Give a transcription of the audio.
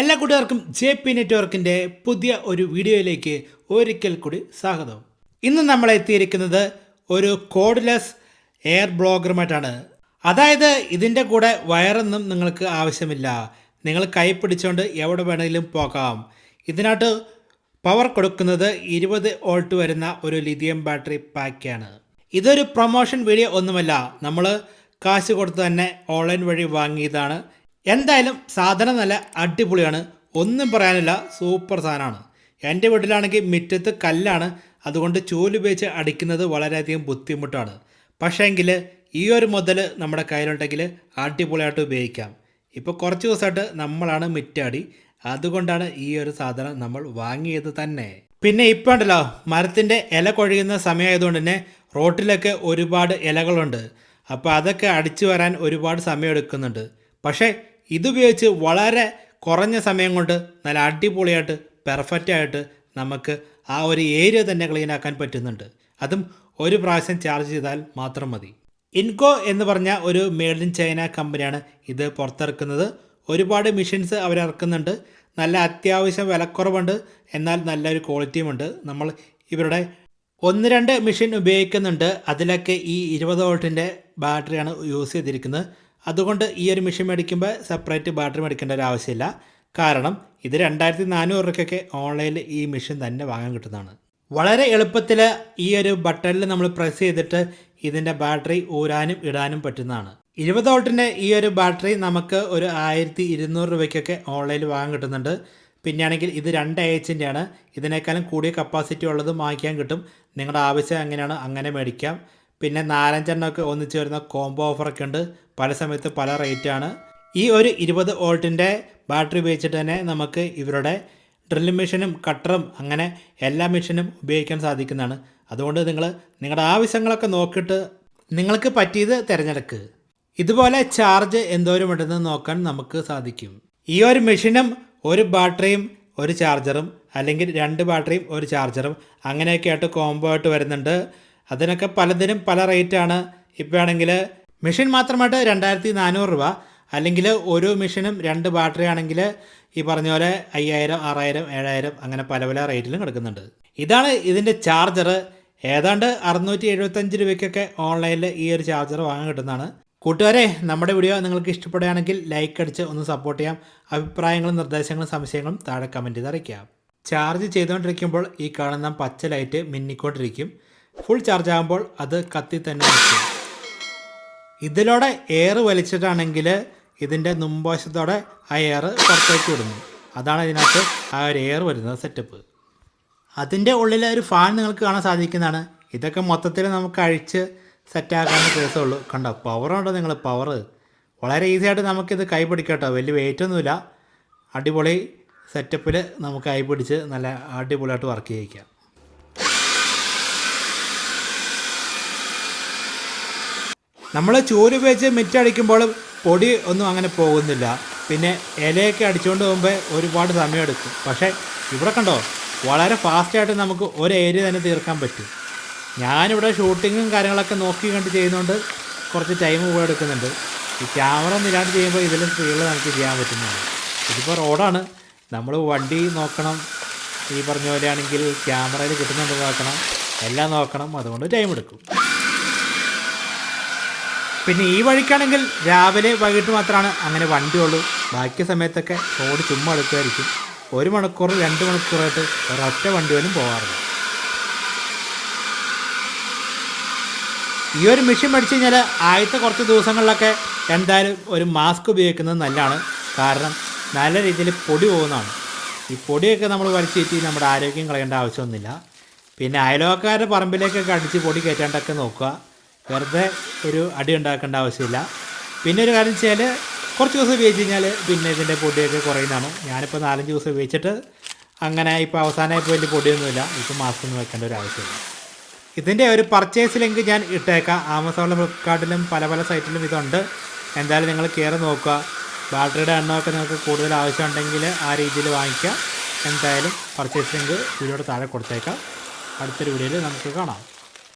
എല്ലാ കൂട്ടുകാർക്കും J P നെറ്റ്വർക്കിന്റെ പുതിയ ഒരു വീഡിയോയിലേക്ക് ഒരിക്കൽ കൂടി സ്വാഗതം. ഇന്ന് നമ്മൾ എത്തിയിരിക്കുന്നത് ഒരു കോഡ്ലെസ് എയർ ബ്ലോഗറുമായിട്ടാണ്. അതായത് ഇതിന്റെ കൂടെ വയറൊന്നും നിങ്ങൾക്ക് ആവശ്യമില്ല. നിങ്ങൾ കൈ പിടിച്ചുകൊണ്ട് എവിടെ വേണമെങ്കിലും പോകാം. ഇതിനകത്ത് പവർ കൊടുക്കുന്നത് ഇരുപത് വോൾട്ട് വരുന്ന ഒരു ലിഥിയം ബാറ്ററി പാക്കാണ്. ഇതൊരു പ്രൊമോഷൻ വീഡിയോ ഒന്നുമല്ല. നമ്മൾ കാശ് കൊടുത്ത് തന്നെ ഓൺലൈൻ വഴി വാങ്ങിയതാണ്. എന്തായാലും സാധനം നല്ല അടിപൊളിയാണ്. ഒന്നും പറയാനില്ല സൂപ്പർ സാധനമാണ്. എന്റെ വീട്ടിലാണെങ്കിൽ മുറ്റത്ത് കല്ലാണ്. അതുകൊണ്ട് ചൂലുപയോഗിച്ച് അടിക്കുന്നത് വളരെയധികം ബുദ്ധിമുട്ടാണ്. പക്ഷേങ്കിൽ ഈ ഒരു മുതൽ നമ്മുടെ കയ്യിലുണ്ടെങ്കിൽ അടിപൊളിയായിട്ട് ഉപയോഗിക്കാം. ഇപ്പോൾ കുറച്ച് ദിവസമായിട്ട് നമ്മളാണ് മിറ്റാടി. അതുകൊണ്ടാണ് ഈ ഒരു സാധനം നമ്മൾ വാങ്ങിയത് തന്നെ. പിന്നെ ഇപ്പോൾ ഉണ്ടല്ലോ മരത്തിന്റെ ഇല കൊഴിയുന്ന സമയമായതുകൊണ്ട് തന്നെ റോട്ടിലൊക്കെ ഒരുപാട് ഇലകളുണ്ട്. അപ്പോൾ അതൊക്കെ അടിച്ചു വരാൻ ഒരുപാട് സമയം എടുക്കുന്നുണ്ട് പക്ഷേ ഇതുപയോഗിച്ച് വളരെ കുറഞ്ഞ സമയം കൊണ്ട് നല്ല അടിപൊളിയായിട്ട് പെർഫെക്റ്റായിട്ട് നമുക്ക് ആ ഒരു ഏരിയ തന്നെ ക്ലീനാക്കാൻ പറ്റുന്നുണ്ട്. അതും ഒരു പ്രാവശ്യം ചാർജ് ചെയ്താൽ മാത്രം മതി. ഇൻകോ എന്ന് പറഞ്ഞ ഒരു മെയ്ഡ് ഇൻ ചൈന കമ്പനിയാണ് ഇത് പുറത്തിറക്കുന്നത്. ഒരുപാട് മെഷീൻസ് അവരിറക്കുന്നുണ്ട് നല്ല അത്യാവശ്യം വിലക്കുറവുണ്ട്. എന്നാൽ നല്ലൊരു ക്വാളിറ്റിയുമുണ്ട് നമ്മൾ ഇവരുടെ ഒന്ന് രണ്ട് മെഷീൻ ഉപയോഗിക്കുന്നുണ്ട്. അതിലൊക്കെ ഈ ഇരുപത് വോൾട്ടിന്റെ ബാറ്ററിയാണ് യൂസ് ചെയ്തിരിക്കുന്നത്. അതുകൊണ്ട് ഈ ഒരു മെഷീൻ മേടിക്കുമ്പോൾ സെപ്പറേറ്റ് ബാറ്ററി മേടിക്കേണ്ട ഒരു ആവശ്യമില്ല. കാരണം ഇത് രണ്ടായിരത്തി നാനൂറ് രൂപയ്ക്കൊക്കെ ഓൺലൈനിൽ ഈ മെഷീൻ തന്നെ വാങ്ങാൻ കിട്ടുന്നതാണ്. വളരെ എളുപ്പത്തിൽ ഈ ഒരു ബട്ടണിൽ നമ്മൾ പ്രസ് ചെയ്തിട്ട് ഇതിന്റെ ബാറ്ററി ഊരാനും ഇടാനും പറ്റുന്നതാണ്. ഇരുപത് വോൾട്ടിന്റെ ഈ ഒരു ബാറ്ററി നമുക്ക് ഒരു ആയിരത്തി ഇരുന്നൂറ് രൂപയ്ക്കൊക്കെ ഓൺലൈനിൽ വാങ്ങാൻ കിട്ടുന്നുണ്ട്. പിന്നെയാണെങ്കിൽ ഇത് രണ്ട് എച്ചിന്റെ ആണ് ഇതിനേക്കാളും കൂടിയ കപ്പാസിറ്റി ഉള്ളത് വാങ്ങിക്കാൻ കിട്ടും. നിങ്ങളുടെ ആവശ്യം എങ്ങനെയാണ് അങ്ങനെ മേടിക്കാം. പിന്നെ നാലഞ്ചെണ്ണമൊക്കെ ഒന്നിച്ച് വരുന്ന കോംബോ ഓഫറൊക്കെ ഉണ്ട്. പല സമയത്ത് പല റേറ്റാണ് ഈ ഒരു ഇരുപത് വോൾട്ടിന്റെ ബാറ്ററി ഉപയോഗിച്ചിട്ട് തന്നെ നമുക്ക് ഇവരുടെ ഡ്രില്ല് മെഷീനും കട്ടറും അങ്ങനെ എല്ലാ മെഷീനും ഉപയോഗിക്കാൻ സാധിക്കുന്നതാണ്. അതുകൊണ്ട് നിങ്ങൾ നിങ്ങളുടെ ആവശ്യങ്ങളൊക്കെ നോക്കിയിട്ട് നിങ്ങൾക്ക് പറ്റിയത് തിരഞ്ഞെടുക്കുക ഇതുപോലെ ചാർജ് എന്തോരം ഉണ്ടെന്ന് നോക്കാൻ നമുക്ക് സാധിക്കും. ഈ ഒരു മെഷീനും ഒരു ബാറ്ററിയും ഒരു ചാർജറും അല്ലെങ്കിൽ രണ്ട് ബാറ്ററിയും ഒരു ചാർജറും അങ്ങനെയൊക്കെ ആയിട്ട് കോംബോ ആയിട്ട് വരുന്നുണ്ട്. അതിനൊക്കെ പലതിനും പല റേറ്റാണ്. ഇപ്പോഴാണെങ്കിൽ മെഷീൻ മാത്രമായിട്ട് രണ്ടായിരത്തി നാനൂറ് രൂപ. അല്ലെങ്കിൽ ഒരു മെഷീനും രണ്ട് ബാറ്ററി ആണെങ്കിൽ ഈ പറഞ്ഞ പോലെ അയ്യായിരം ആറായിരം ഏഴായിരം അങ്ങനെ പല പല റേറ്റിലും കിടക്കുന്നുണ്ട്. ഇതാണ് ഇതിന്റെ ചാർജർ ഏതാണ്ട് അറുന്നൂറ്റി എഴുപത്തഞ്ച് രൂപയ്ക്കൊക്കെ ഓൺലൈനിൽ ഈ ഒരു ചാർജർ വാങ്ങാൻ കിട്ടുന്നതാണ്. കൂട്ടുകാരെ നമ്മുടെ വീഡിയോ നിങ്ങൾക്ക് ഇഷ്ടപ്പെടുകയാണെങ്കിൽ ലൈക്ക് അടിച്ച് ഒന്ന് സപ്പോർട്ട് ചെയ്യാം. അഭിപ്രായങ്ങളും നിർദ്ദേശങ്ങളും സംശയങ്ങളും താഴെ കമന്റ് ചെയ്ത് അറിയിക്കാം. ചാർജ് ചെയ്തുകൊണ്ടിരിക്കുമ്പോൾ ഈ കാണുന്ന പച്ച ലൈറ്റ് മിന്നിക്കൊണ്ടിരിക്കും. ഫുൾ ചാർജ് ആകുമ്പോൾ അത് കത്തി തന്നെ നിൽക്കും ഇതിലൂടെ എയർ വലിച്ചിട്ടാണെങ്കിൽ ഇതിന്റെ മുൻവശത്തോടെ ആ എയർ പുറത്തേക്ക് വിടുന്നു. അതാണ് ഇതിനകത്ത് ആ ഒരു എയർ വരുന്നത് സെറ്റപ്പ് അതിന്റെ ഉള്ളിൽ ഒരു ഫാൻ നിങ്ങൾക്ക് കാണാൻ സാധിക്കുന്നതാണ്. ഇതൊക്കെ മൊത്തത്തിൽ നമുക്ക് അഴിച്ച് സെറ്റാക്കാവുന്ന കേസുള്ളൂ കണ്ടോ? പവറുണ്ടോ നിങ്ങൾ പവർ വളരെ ഈസി ആയിട്ട് നമുക്കിത് കൈ പിടിക്കട്ടോ. വലിയ വെയിറ്റ് ഒന്നുമില്ല. അടിപൊളി സെറ്റപ്പിൽ നമുക്ക് കൈ പിടിച്ച് നല്ല അടിപൊളിയായിട്ട് വർക്ക് ചെയ്യിക്കാം. നമ്മൾ ചൂര് ഉപയോഗിച്ച് മിറ്റടിക്കുമ്പോൾ പൊടി ഒന്നും അങ്ങനെ പോകുന്നില്ല. പിന്നെ ഇലയൊക്കെ അടിച്ചുകൊണ്ട് പോകുമ്പോൾ ഒരുപാട് സമയമെടുക്കും. പക്ഷേ ഇവിടെ കണ്ടോ വളരെ ഫാസ്റ്റായിട്ട് നമുക്ക് ഒരു ഏരിയ തന്നെ തീർക്കാൻ പറ്റും. ഞാനിവിടെ ഷൂട്ടിങ്ങും കാര്യങ്ങളൊക്കെ നോക്കി കണ്ട് ചെയ്യുന്നതുകൊണ്ട് കുറച്ച് ടൈം കൂടെ എടുക്കുന്നുണ്ട്. ഈ ക്യാമറ ഒന്നും ഇല്ലാണ്ട് ചെയ്യുമ്പോൾ ഇതിലും സ്പീഡിൽ നമുക്ക് ചെയ്യാൻ പറ്റുന്നുണ്ട്. ഇതിപ്പോൾ റോഡാണ് നമ്മൾ വണ്ടി നോക്കണം. ഈ പറഞ്ഞ പോലെയാണെങ്കിൽ ക്യാമറയിൽ കിട്ടുന്നുണ്ട് നോക്കണം. എല്ലാം നോക്കണം. അതുകൊണ്ട് ടൈം എടുക്കും. പിന്നെ ഈ വഴിക്കാണെങ്കിൽ രാവിലെ വൈകിട്ട് മാത്രമാണ് അങ്ങനെ വണ്ടിയുള്ളൂ. ബാക്കി സമയത്തൊക്കെ റോഡ് ചുമ്മാ എടുക്കുമായിരിക്കും ഒരു മണിക്കൂർ രണ്ട് മണിക്കൂറായിട്ട് ഒരൊറ്റ വണ്ടി പോലും പോകാറില്ല ഈ ഒരു മെഷീൻ മേടിച്ച് കഴിഞ്ഞാൽ ആദ്യത്തെ കുറച്ച് ദിവസങ്ങളിലൊക്കെ എന്തായാലും ഒരു മാസ്ക് ഉപയോഗിക്കുന്നത് നല്ലതാണ്. കാരണം നല്ല രീതിയിൽ പൊടി പോകുന്നതാണ്. ഈ പൊടിയൊക്കെ നമ്മൾ വലിച്ചേറ്റി നമ്മുടെ ആരോഗ്യം കളയേണ്ട ആവശ്യമൊന്നുമില്ല. പിന്നെ അയലോക്കാരുടെ പറമ്പിലേക്കൊക്കെ അടിച്ച് പൊടി കയറ്റാണ്ടൊക്കെ നോക്കുക. വെറുതെ ഒരു അടി ഉണ്ടാക്കേണ്ട ആവശ്യമില്ല. പിന്നെ ഒരു കാര്യം വെച്ചാൽ കുറച്ച് ദിവസം ഉപയോഗിച്ച് കഴിഞ്ഞാൽ പിന്നെ ഇതിന്റെ പൊടിയൊക്കെ കുറയുന്നതാണ്. ഞാനിപ്പോൾ നാലഞ്ച് ദിവസം ഉപയോഗിച്ചിട്ട് അങ്ങനെ ഇപ്പോൾ അവസാനമായപ്പോൾ വലിയ പൊടിയൊന്നുമില്ല. ഇപ്പോൾ മാസ്ക് ഒന്നും വെക്കേണ്ട ഒരു ആവശ്യമില്ല. ഇതിന്റെ ഒരു പർച്ചേസ് ലിങ്ക് ഞാൻ ഇട്ടേക്കാം. ആമസോണിലും ഫ്ലിപ്കാർട്ടിലും പല പല സൈറ്റിലും ഇതുണ്ട്. എന്തായാലും നിങ്ങൾ കയറി നോക്കുക. ബാറ്ററിയുടെ എണ്ണമൊക്കെ നിങ്ങൾക്ക് കൂടുതൽ ആവശ്യമുണ്ടെങ്കിൽ ആ രീതിയിൽ വാങ്ങിക്കുക. എന്തായാലും പർച്ചേസ് ലിങ്ക് വീഡിയോയുടെ താഴെ കൊടുത്തേക്കാം. അടുത്തൊരു വീഡിയോയിൽ നമുക്ക് കാണാം.